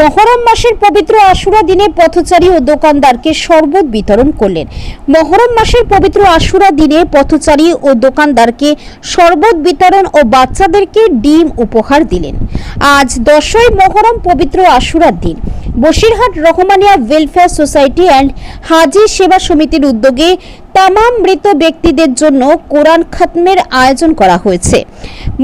মহরম মাসের পবিত্র আশুরা দিনে পথচারী ও দোকানদারকে শরবত বিতরণ করলেন। মহরম মাসের পবিত্র আশুরা দিনে পথচারী ও দোকানদারকে শরবত বিতরণ ও বাচ্চাদেরকে ডিম উপহার দিলেন। আজ দশই মহরম পবিত্র আশুরার দিন। Basirhat Rahmania welfare society and Haji Seva সমিতির উদ্যোগে তামাম মৃত ব্যক্তিদের জন্য কোরআন খাতমের আয়োজন করা হয়েছে।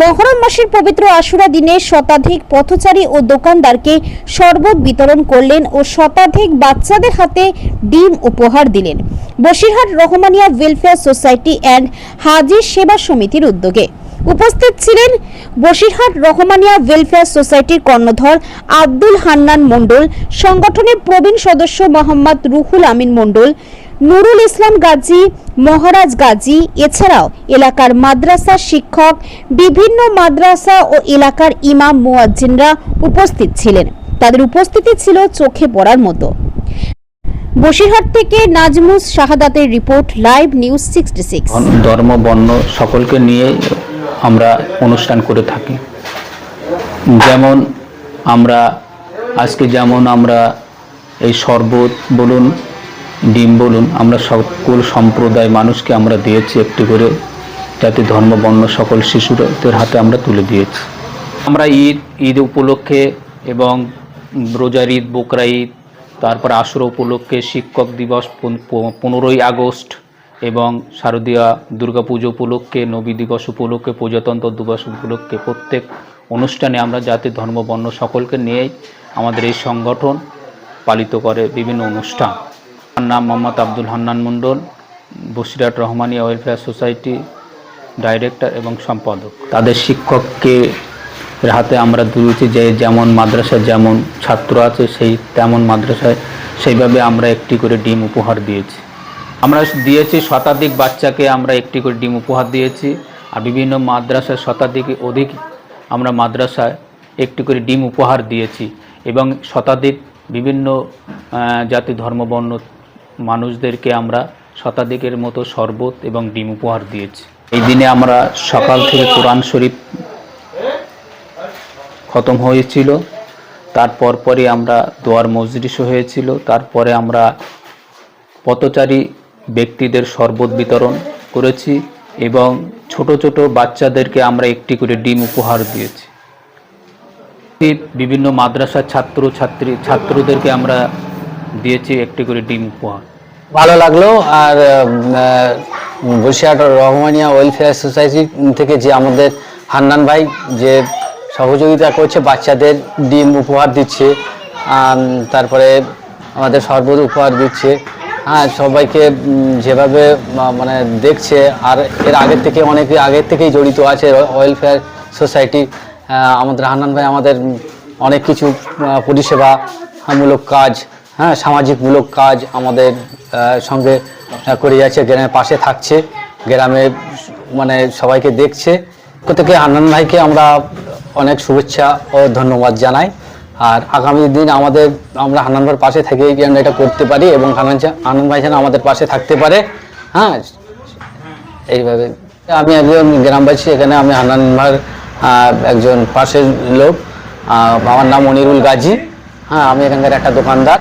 মহরম মাসের পবিত্র আশুরা দিনে শতাধিক পথচারী ও দোকানদারকে শরবত বিতরণ করলেন ও শতাধিক বাচ্চাদের হাতে ডিম উপহার দিলেন। Basirhat Rahmania welfare society and Haji Seva সমিতির উদ্যোগে। উপস্থিত ছিলেন বসিরহাট রহমানিয়া ওয়েলফেয়ার সোসাইটির কর্ণধর আব্দুল হান্নান মণ্ডল, সংগঠনের প্রবীণ সদস্য মোহাম্মদ রুহুল আমিন মণ্ডল, নুরুল ইসলাম গাজী, মহারাজ গাজী, এছাড়াও এলাকার মাদ্রাসা শিক্ষক, বিভিন্ন মাদ্রাসা ও এলাকার ইমাম মুয়াজ্জিনরা উপস্থিত ছিলেন। তাদের উপস্থিতি ছিল চোখে পড়ার মতো। বসিরহাট থেকে নাজমুস শাহাদাতের report live news sixty six. ধর্ম, বর্ণ সকলকে নিয়ে আমরা অনুষ্ঠান করে থাকি। যেমন আমরা, আজকে যেমন আমরা এই শরবত বলুন, ডিম বলুন, আমরা সকল সম্প্রদায় মানুষকে আমরা দিয়েছি একটি করে, যাতে ধর্ম বর্ণ সকল শিশুদের হাতে আমরা তুলে দিয়েছি। আমরা ঈদ ঈদ উপলক্ষে এবং রোজার ঈদ, বকরা ঈদ, তারপর আশুরা উপলক্ষে শিক্ষক দিবস পন- পনেরোই আগস্ট এবং শারদীয়া দুর্গাপুজো উপলক্ষে, নবী দিবস উপলক্ষে, প্রজাতন্ত্র দিবস উপলক্ষে প্রত্যেক অনুষ্ঠানে আমরা জাতি, ধর্ম, বর্ণ সকলকে নিয়েই আমাদের এই সংগঠন পালিত করে বিভিন্ন অনুষ্ঠান। আমার নাম Mohammad Abdul Hannan Mondal Basirhat Rahmania welfare society director এবং সম্পাদক। তাদের শিক্ষককে হাতে আমরা দিয়েছি যে যেমন মাদ্রাসায় যেমন ছাত্র আছে, সেই তেমন মাদ্রাসায় সেইভাবে আমরা একটি করে ডিম উপহার দিয়েছি। আমরা দিয়েছি শতাধিক বাচ্চাকে, আমরা একটি করে ডিম উপহার দিয়েছি। আর বিভিন্ন মাদ্রাসায় শতাধিক অধিক আমরা মাদ্রাসায় একটি করে ডিম উপহার দিয়েছি। এবং শতাধিক বিভিন্ন জাতি, ধর্ম, বর্ণ মানুষদেরকে আমরা শতাধিকের মতো শরবত এবং ডিম উপহার দিয়েছি। এই দিনে আমরা সকাল থেকে কোরআন শরীফ খতম হয়েছিল। তারপর পরে আমরা দোয়ার মজলিস হয়েছিল। তারপরে আমরা পথচারী ব্যক্তিদের শরবত বিতরণ করেছি এবং ছোট ছোট বাচ্চাদেরকে আমরা একটি করে ডিম উপহার দিয়েছি। বিভিন্ন মাদ্রাসার ছাত্র ছাত্রী ছাত্রদেরকে আমরা দিয়েছি একটি করে ডিম উপহার। ভালো লাগল। আর বসিরহাট রহমানিয়া ওয়েলফেয়ার সোসাইটি থেকে যে আমাদের হান্নান ভাই যে সহযোগিতা করছে, বাচ্চাদের ডিম উপহার দিচ্ছে তারপরে আমাদের শরবত উপহার দিচ্ছে হ্যাঁ সবাইকে যেভাবে মানে দেখছে আর এর আগের থেকে অনেকে আগের থেকেই জড়িত আছে ওয়েলফেয়ার সোসাইটি আমাদের হান্নান ভাই আমাদের অনেক কিছু আহ, পরিষেবা মূলক কাজ হ্যাঁ সামাজিকমূলক কাজ আমাদের সঙ্গে করে যাচ্ছে গ্রামের পাশে থাকছে গ্রামে মানে সবাইকে দেখছে। থেকে হান্নান ভাইকে আমরা অনেক শুভেচ্ছা ও ধন্যবাদ জানাই। আর আগামী দিন আমাদের, আমরা হানান ভাইয়ের পাশে থেকে আমরা এটা করতে পারি এবং হানান আনন্দ ভাই যেন আমাদের পাশে থাকতে পারে। হ্যাঁ? এইভাবে। আমি একজন গ্রামবাসী, এখানে আমি হানান ভাইয়ের একজন পাশের লোক। আমার নাম অনিরুল গাজী। হ্যাঁ আমি এখানকার একটা দোকানদার।